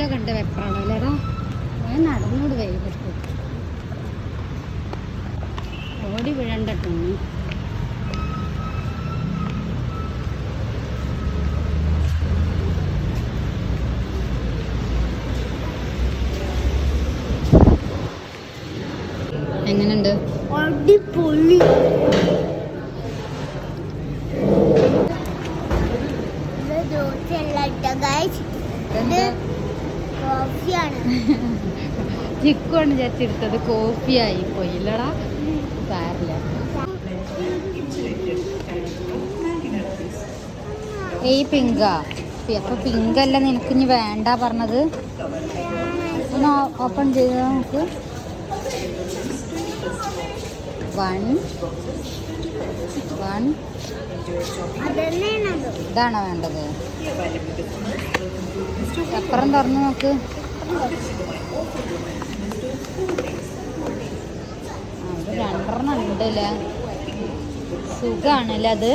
വെയിലൊക്കെ കണ്ട് വെപ്രാണോ അല്ലേടാ ഞാൻ നടന്നോട് വൈകിട്ട് ഓടി വീഴണ്ടട്ടോ ടോണി എങ്ങനെയുണ്ട്? അടിപൊളി. ജ്യൂസല്ല കേട്ടോ ഗൈസ് ചിക്കുവാണ് ചേച്ചെടുത്തത് കോഫി ആയി പോയി. ഇല്ലടാ സാരില്ല. ഈ പിങ്കാ. അപ്പൊ പിങ്കല്ല നിനക്ക് ഇനി വേണ്ട പറഞ്ഞത്? ഒന്ന് ഓപ്പൺ ചെയ്ത നമുക്ക് വൺ. വൺ. ഇതാണോ വേണ്ടത്? അപ്പുറം തുറന്നു നോക്ക്. ഇത് ഉണ്ട് അല്ലേ സുഖാണല്ലേ അത്?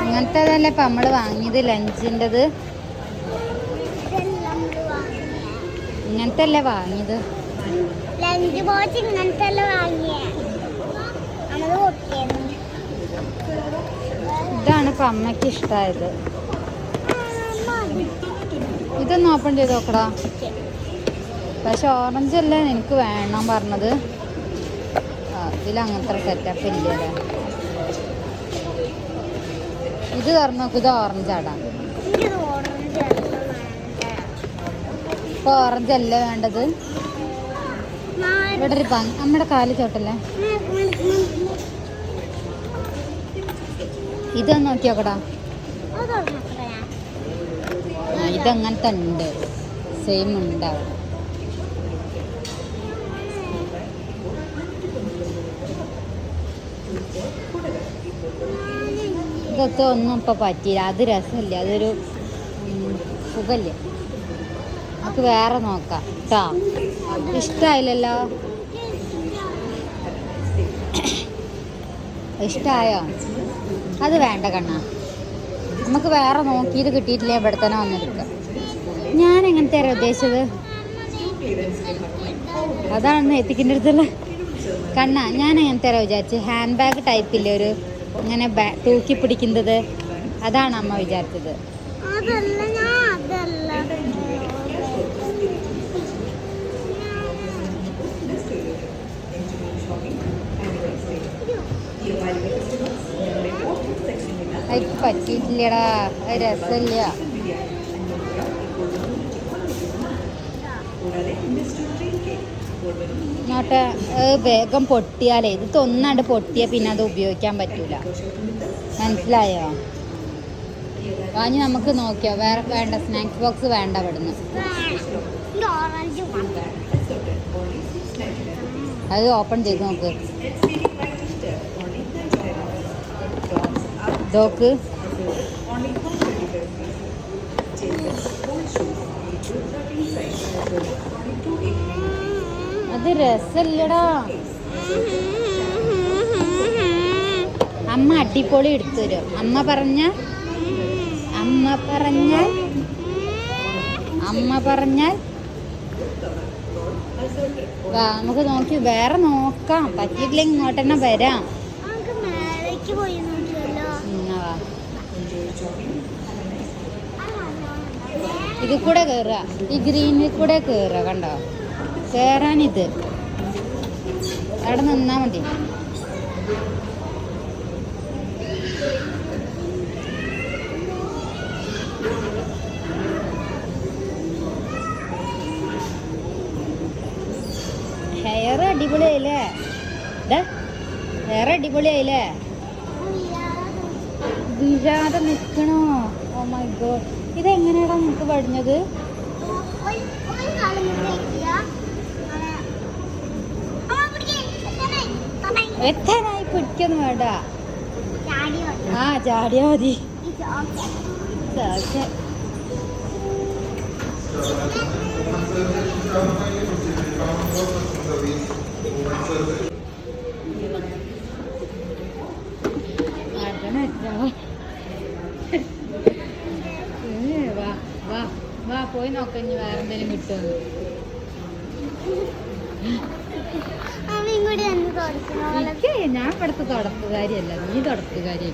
അങ്ങനത്തെ അതല്ലേ ഇപ്പം നമ്മൾ വാങ്ങിയത് ലഞ്ചിന്റെത്? ഇങ്ങനത്തെ അല്ലേ വാങ്ങിയത് ലഞ്ച് ബോക്സ് ഇങ്ങനത്തെ ഇതാണ് ഇപ്പം അമ്മയ്ക്ക് ഇഷ്ടമായത് ഇതൊന്ന് ഓപ്പൺ ചെയ്ത് നോക്കടാ. പക്ഷെ ഓറഞ്ച് അല്ലേ എനിക്ക് വേണം പറഞ്ഞത്. ഇതിൽ അങ്ങനത്തെ സെറ്റപ്പ് ഇല്ലല്ലേ ഇത് തുറന്നു നോക്ക് ഇത് ഓറഞ്ചാടാ ഇപ്പൊ ഓറഞ്ച് അല്ല വേണ്ടത്? ഇവിടെ ഒരു ഭംഗി നമ്മുടെ കാൽ ചോട്ടല്ലേ? ഇതൊന്ന് നോക്കിയോക്കടാ ഇതങ്ങനത്തെ ഉണ്ട്. സെയിം ഉണ്ടാവും ഇതൊക്കെ ഒന്നും ഇപ്പൊ പറ്റിയില്ല. അത് രസമില്ല. അതൊരു സുഖല്ലേ നമുക്ക് വേറെ നോക്കാം കേട്ടോ ഇഷ്ടമായില്ലല്ലോ ഇഷ്ടമായോ അത് വേണ്ട കണ്ണാ. നമുക്ക് വേറെ നോക്കിയിട്ട് കിട്ടിയിട്ടില്ല ഇവിടെ തന്നെ വന്നെടുക്കാം ഞാൻ എങ്ങനത്തെ ഉദ്ദേശിച്ചത്? അതാണ് എത്തിക്കിന്റെ അടുത്തുള്ള കണ്ണ. ഞാൻ എങ്ങനത്തെ വിചാരിച്ചു? ഹാൻഡ് ബാഗ് ടൈപ്പില്ലേ ഒരു? ഇങ്ങനെ തൂക്കി പിടിക്കുന്നത്. അതാണ് അമ്മ വിചാരിച്ചത്. എനിക്ക് പറ്റിയിട്ടില്ലടാ. അത് രസമില്ല. നോട്ട് വേഗം പൊട്ടിയാലേ ഇത് തൊന്നാണ്ട് പൊട്ടിയാൽ പിന്നെ അത് ഉപയോഗിക്കാൻ പറ്റൂല. മനസ്സിലായോ? വാങ്ങി നമുക്ക് നോക്കിയോ വേറെ വേണ്ട സ്നാക്സ് ബോക്സ് വേണ്ട അവിടുന്ന്. അത് ഓപ്പൺ ചെയ്ത് നോക്ക്. നോക്ക് അത് രസല്ലടാ. അമ്മ അടിപൊളി എടുത്തു തരും. അമ്മ പറഞ്ഞ? അമ്മ പറഞ്ഞാൽ അമ്മ പറഞ്ഞാൽ നമുക്ക് നോക്കി. വേറെ നോക്കാം. പറ്റിയിട്ടില്ലെങ്കിൽ ഇങ്ങോട്ട് തന്നെ വരാം നമുക്ക് മേലേക്ക് പോയി നോക്കിയല്ലോ എന്നാ വാ ഇത് കൂടെ കയറുക ഈ ഗ്രീനിൽ കൂടെ കയറുക കണ്ടോ? കയറാനിത് അവിടെ നിന്നാ മതി. ഹെയർ അടിപൊളിയായില്ലേ? ഹെയർ അടിപൊളിയായില്ലേ? വീഴാതെ നിൽക്കണോ ഓ മൈ ഗോഡ് ഇതെങ്ങനെയാടാ നിനക്ക് പടിഞ്ഞത്? എത്തനായി പിടിക്കൊന്നും വേണ്ട. ആ ചാടിയാ മതി. വാ വാ വാ പോയി നോക്ക ഇനി വേറെ എന്തെങ്കിലും കിട്ടുമെന്ന് ഞാൻ ഇവിടുത്തെ തുടക്കുകാരിയല്ല നീ തുടക്കുകാരി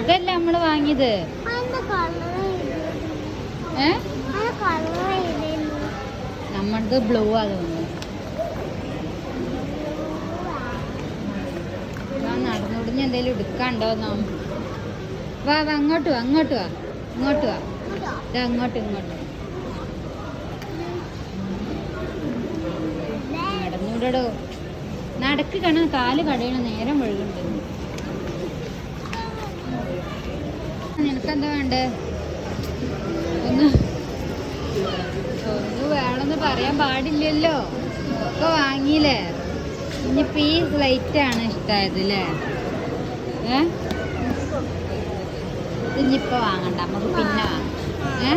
ഇതല്ല നമ്മൾ വാങ്ങിയത്? നമ്മളത് ബ്ലൂ ആണ് നടന്നുകൊടിഞ്ഞ് എന്തെങ്കിലും എടുക്കാണ്ടോന്നോ വാ വാ അങ്ങോട്ട് വാ അങ്ങോട്ട് വാ ഇങ്ങോട്ട് വാ. ഇതാ അങ്ങോട്ട് ഇങ്ങോട്ട്. നടന്നൂടോ നടക്ക് കാണാൻ കാൽ കടയണ നേരം ഒഴുകുണ്ട് നിനക്കെന്താ വേണ്ടേ? ഒന്ന് ഒന്ന് വേണമെന്ന് പറയാൻ പാടില്ലല്ലോ. ഒക്കെ വാങ്ങിയില്ലേ? ഇനി ഈ ലൈറ്റ് ആണ് ഇഷ്ടമായത് അല്ലേ ഏ? ഇത് ഇനിയിപ്പോ വാങ്ങണ്ട. നമുക്ക് പിന്നെ വാങ്ങാം. ഏ?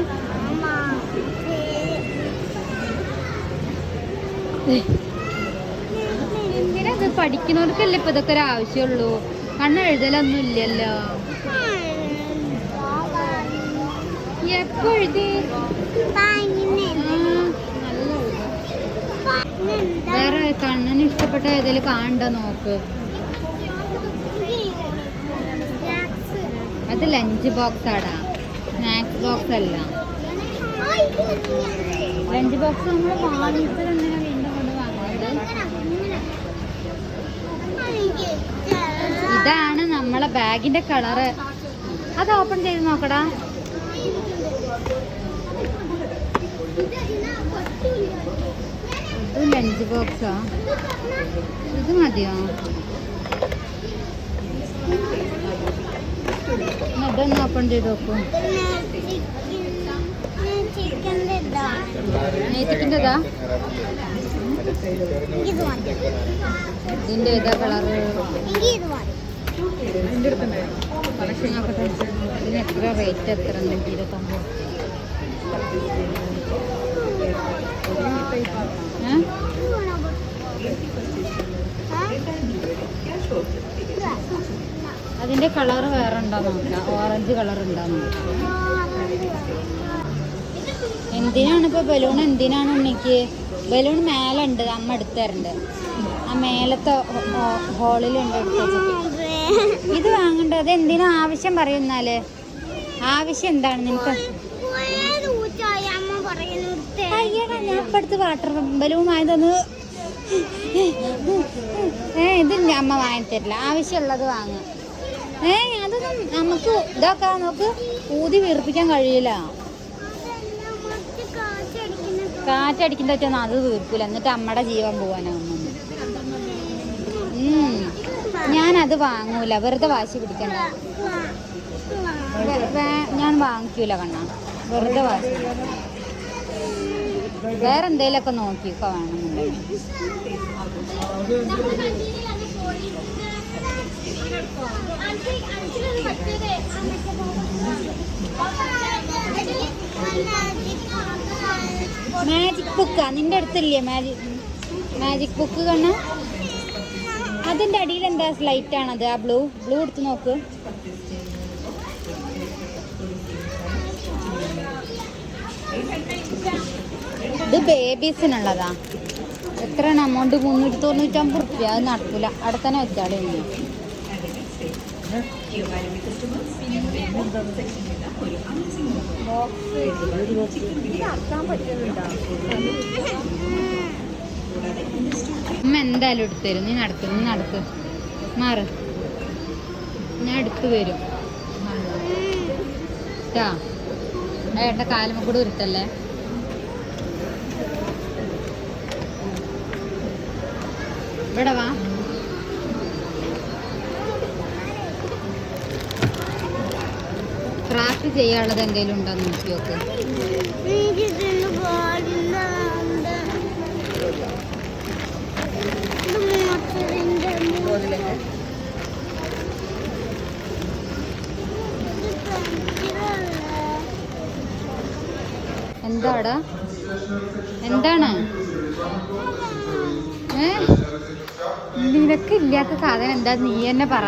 എന്തിനാ ഇത് പഠിക്കുന്നവർക്കല്ലേ ഇപ്പൊ ഇതൊക്കെ ഒരു ആവശ്യമുള്ളൂ? കണ്ണ് എഴുതലൊന്നും ഇല്ലല്ലോ. എപ്പോ എഴുതാം. വേറെ കണ്ണിന് ഇഷ്ടപ്പെട്ട ഏതെങ്കിലും കാണണ്ട നോക്ക്. അത് ലഞ്ച് ബോക്സ് ആടാ. സ്നാക്സ് ബോക്സ് അല്ല. ലഞ്ച് ബോക്സ് നമ്മൾ വാങ്ങിച്ചത് എന്തിനാ വീണ്ടും കൊണ്ട് വാങ്ങുന്നത് ഇതാണ് നമ്മളെ ബാഗിന്റെ കളറ് അത് ഓപ്പൺ ചെയ്ത് നോക്കടാ. ഇത് ലഞ്ച് ബോക്സാ ഇത് മതിയോ? ഇതൊന്ന് ഓപ്പൺ ചെയ്ത് നോക്കൂ? നെയ്ത്തിക്കിന്റെതാ ഇത്? മതി ഇതിന്റെ ഏതാ കളറ്? ഇതിന് എത്ര റേറ്റ് എത്ര ഇരുപത്തൊമ്പത് ഏ? അതിന്റെ കളർ വേറെ ഉണ്ടോ നോക്കാം. ഓറഞ്ച് കളർ ഉണ്ടോ നോക്കാം. എന്തിനാണ് ഇപ്പൊ ബലൂൺ എന്തിനാണ് ഉണ്ണിക്ക്? ബലൂൺ മേലെ ഉണ്ട് അമ്മ എടുത്തരുണ്ട്. ആ മേലത്തെ ഹോളിലുണ്ട് ഇത് വാങ്ങണ്ട അത് എന്തിനാ ആവശ്യം പറയുന്നാൽ ആവശ്യം എന്താണ് നിനക്ക്? ഞാൻ വാട്ടർ ബലൂൺ ഏ ഇത് അമ്മ വാങ്ങിത്തരില്ല ആവശ്യമുള്ളത് വാങ്ങ. ഏ അതൊന്നും നമുക്ക് ഇതാക്കാൻ നമുക്ക് ഊതി വീർപ്പിക്കാൻ കഴിയില്ല കാറ്റടിക്കുന്ന വെച്ചാൽ അത് വീർക്കൂല എന്നിട്ട് അമ്മയുടെ ജീവൻ പോവാനാവുന്നു ഞാനത് വാങ്ങൂല വെറുതെ വാശി പിടിക്കണ്ട ഞാൻ വാങ്ങിക്കൂല കണ്ണ വെറുതെ വാശി വേറെ എന്തേലൊക്കെ നോക്കിയൊക്കെ വേണമെന്നുണ്ടെങ്കിൽ മാജിക് ബുക്കാ നിന്റെ അടുത്തില്ലേ മാജിക് മാജിക് ബുക്ക് കണ്ണ അതിന്റെ അടിയിൽ എന്താ സ്ലൈറ്റ് ആണത്? ആ ബ്ലൂ ബ്ലൂ എടുത്ത് നോക്ക്. ഇത് ബേബീസിനുള്ളതാ എത്രയാണ് എമൗണ്ട് മുന്നൂറ്റി തൊണ്ണൂറ്റമ്പത് റുപ്യ. അത് നടക്കൂല. അവിടെ തന്നെ വെച്ചാളെ അമ്മ എന്തായാലും എടുത്തു തരും. നീ നടക്ക് നീ നടക്ക്. മാറ്. ഞാൻ എടുത്തു തരും. ട്ടാ. ഏട്ട കാലുമ കൂടെ ഉരുട്ടല്ലേ? ഇവിടെ വാ. ക്രാഫ്റ്റ് ചെയ്യാനുള്ളത് എന്തെങ്കിലും ഉണ്ടോ നോക്കി നോക്ക്. എന്താടാ? എന്താണ്? ഏ? നിനക്ക് ഇല്ലാത്ത സാധനം എന്താ? നീ എന്നെ പറ.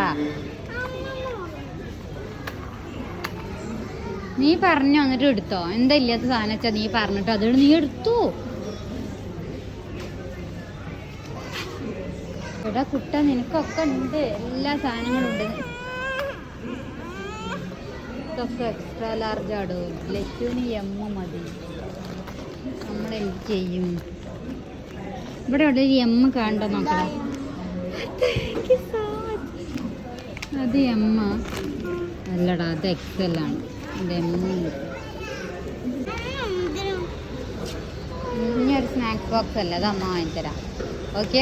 നീ പറഞ്ഞു എന്നിട്ട് എടുത്തോ. എന്താ ഇല്ലാത്ത സാധനം വെച്ചാ നീ പറഞ്ഞിട്ട്? അത് നീ എടുത്തു. എടാ കുട്ട നിനക്കൊക്കെ ഉണ്ട്. എല്ലാ സാധനങ്ങളും ഉണ്ട്. ഇതൊക്കെ എക്സ്ട്രാ ലാർജ് ആടോ? ലച്ചുവിന് എം മതി. നമ്മൾ എന്ത് ചെയ്യും? ഇവിടെ ഇവിടെ ഒരു എമ്മ കാണണ്ടോ നോക്കണം. അത് എമ്മ അല്ലടാ അത് എക്സൽ ആണ്. ഇനി ഒരു സ്നാക്സ് ബോക്സ് അല്ല അത് അമ്മ വാങ്ങിത്തരാം ഓക്കെ